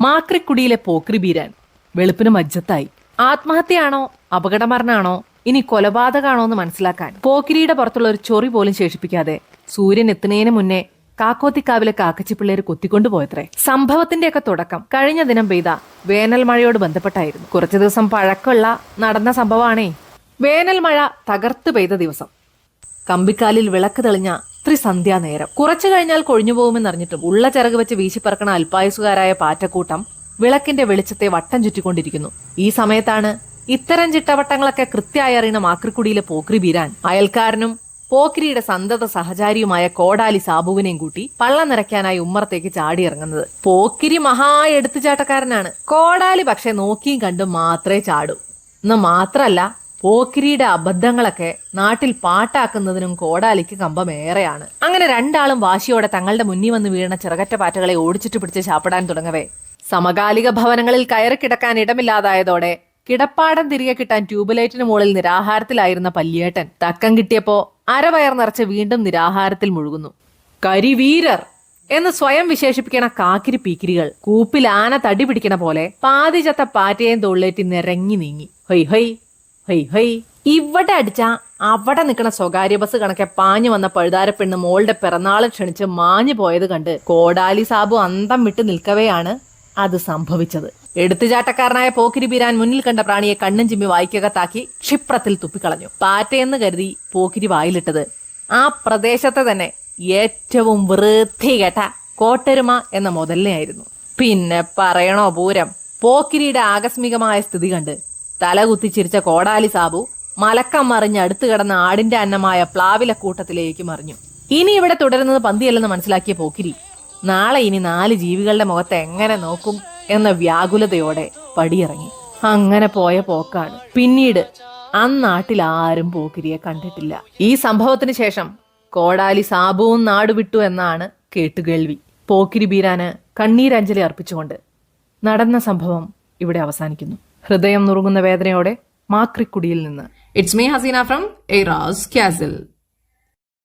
മാക്രിക്കുടിയിലെ പോക്രി ബീരാൻ വെളുപ്പിന് മജ്ജത്തായി. ആത്മഹത്യയാണോ? അപകടമരണാണോ? ഇനി കൊലപാതകമാണോ എന്ന് മനസ്സിലാക്കാൻ. പോക്കിരിയുടെ പുറത്തുള്ള ഒരു ചൊറി പോലും ശേഷിപ്പിക്കാതെ സൂര്യൻ എത്തുന്നതിന് മുന്നേ കാക്കോത്തിക്കാവിലെ കാക്കച്ചി കൊത്തിക്കൊണ്ടുപോയത്രേ. കൊത്തിക്കൊണ്ടു പോയത്രേ സംഭവത്തിന്റെയൊക്കെ തുടക്കം കഴിഞ്ഞ ദിനം പെയ്ത വേനൽ മഴയോട് ബന്ധപ്പെട്ടായിരുന്നു. കുറച്ചു ദിവസം പഴക്കമുള്ള നടന്ന സംഭവമാണേ. വേനൽ മഴ തകർത്ത് പെയ്ത ദിവസം. കമ്പിക്കാലിൽ വിളക്ക് തെളിഞ്ഞ ത്രിസന്ധ്യാ നേരം കുറച്ചു കഴിഞ്ഞാൽ കൊഴിഞ്ഞു പോകുമെന്നറിഞ്ഞിട്ടും ഉള്ള ചിറക് വെച്ച് വീശിപ്പറക്കണ അല്പായുസുകാരായ പാറ്റക്കൂട്ടം വിളക്കിന്റെ വെളിച്ചത്തെ വട്ടം ചുറ്റിക്കൊണ്ടിരിക്കുന്നു. ഈ സമയത്താണ് ഇത്തരം ചിട്ടവട്ടങ്ങളൊക്കെ കൃത്യമായി അറിയുന്ന മാക്രിക്കുടിയിലെ പോക്രി ബീരാൻ അയൽക്കാരനും പോക്രിയുടെ സന്തത സഹചാരിയുമായ കോടാലി സാബുവിനെയും കൂട്ടി പള്ളം നിറയ്ക്കാനായി ഉമ്മറത്തേക്ക് ചാടിയിറങ്ങുന്നത് പോക്കിരി മഹാ എടുത്തുചാട്ടക്കാരനാണ്. കോടാലി പക്ഷെ നോക്കിയും കണ്ടും മാത്രമേ ചാടൂ. എന്ന് മാത്രല്ല പോക്കിരിയുടെ അബദ്ധങ്ങളൊക്കെ നാട്ടിൽ പാട്ടാക്കുന്നതിനും കോടാലിക്ക് കമ്പമേറെയാണ് അങ്ങനെ രണ്ടാളും വാശിയോടെ തങ്ങളുടെ മുന്നിൽ വന്ന് വീണ ചിറകറ്റ പാറ്റകളെ ഓടിച്ചിട്ട് പിടിച്ച് ചാപ്പിടാൻ തുടങ്ങവേ. സമകാലിക ഭവനങ്ങളിൽ കയറി കിടക്കാൻ ഇടമില്ലാതായതോടെ കിടപ്പാടം തിരികെ കിട്ടാൻ ട്യൂബ്ലൈറ്റിന് മുകളിൽ നിരാഹാരത്തിലായിരുന്ന പല്ലിയേട്ടൻ തക്കം കിട്ടിയപ്പോ അരവയർ നിറച്ച് വീണ്ടും നിരാഹാരത്തിൽ മുഴുകുന്നു. കരിവീരർ എന്ന് സ്വയം വിശേഷിപ്പിക്കണ കാക്കിരി പീക്കിരികൾ കൂപ്പിൽ ആന തടി പിടിക്കണ പോലെ പാതിചത്ത പാറ്റയും തൊള്ളേറ്റി നിറങ്ങി നീങ്ങി. ഹൊയ് ഹൊയ്. ഹൊയ് ഹൊയ്. ഇവിടെ അടിച്ച അവിടെ നിൽക്കുന്ന സ്വകാര്യ ബസ് കണക്കെ പാഞ്ഞു വന്ന പഴുതാര പെണ്ണ് മോളുടെ പിറന്നാളെ ക്ഷണിച്ച് മാഞ്ഞു പോയത് കണ്ട് കോടാലി സാബു അന്തം വിട്ട് നിൽക്കവെയാണ് അത് സംഭവിച്ചത്. എടുത്തുചാട്ടക്കാരനായ പോക്കിരി ബീരാൻ മുന്നിൽ കണ്ട പ്രാണിയെ കണ്ണും ചിമ്മി വായിക്കകത്താക്കി ക്ഷിപ്രത്തിൽ തുപ്പിക്കളഞ്ഞു. പാറ്റയെന്ന് കരുതി പോക്കിരി വായിലിട്ടത്. ആ പ്രദേശത്തെ തന്നെ ഏറ്റവും വൃത്തി വൃത്തികെട്ട കോട്ടരുമ എന്ന മുതലിനെയായിരുന്നു. പിന്നെ പറയണോ പൂരം? പോക്കിരിയുടെ ആകസ്മികമായ സ്ഥിതി കണ്ട് തല ചിരിച്ച കോടാലി സാബു മലക്കം മറിഞ്ഞ് അടുത്ത് കിടന്ന ആടിന്റെ അന്നമായ പ്ലാവില കൂട്ടത്തിലേക്ക് മറിഞ്ഞു. ഇനി ഇവിടെ തുടരുന്നത് പന്തിയല്ലെന്ന് മനസ്സിലാക്കിയ പോക്കിരി. നാളെ ഇനി നാല് ജീവികളുടെ മുഖത്ത് എങ്ങനെ നോക്കും എന്ന വ്യാകുലതയോടെ പടിയിറങ്ങി. അങ്ങനെ പോയ പോക്കാണ്. പിന്നീട് അന്നാട്ടിൽ ആരും പോക്കിരിയെ കണ്ടിട്ടില്ല. ഈ സംഭവത്തിന് ശേഷം കോടാലി സാബുവും നാടുവിട്ടു എന്നാണ് കേട്ടുകേൾവി. പോക്കിരി ബീരാന് കണ്ണീരഞ്ജലി അർപ്പിച്ചുകൊണ്ട് നടന്ന സംഭവം ഇവിടെ അവസാനിക്കുന്നു. ഹൃദയം നുറുങ്ങുന്ന വേദനയോടെ മാക്രിക്കുടിയിൽ നിന്ന് it's me Haseena from Eras Castle.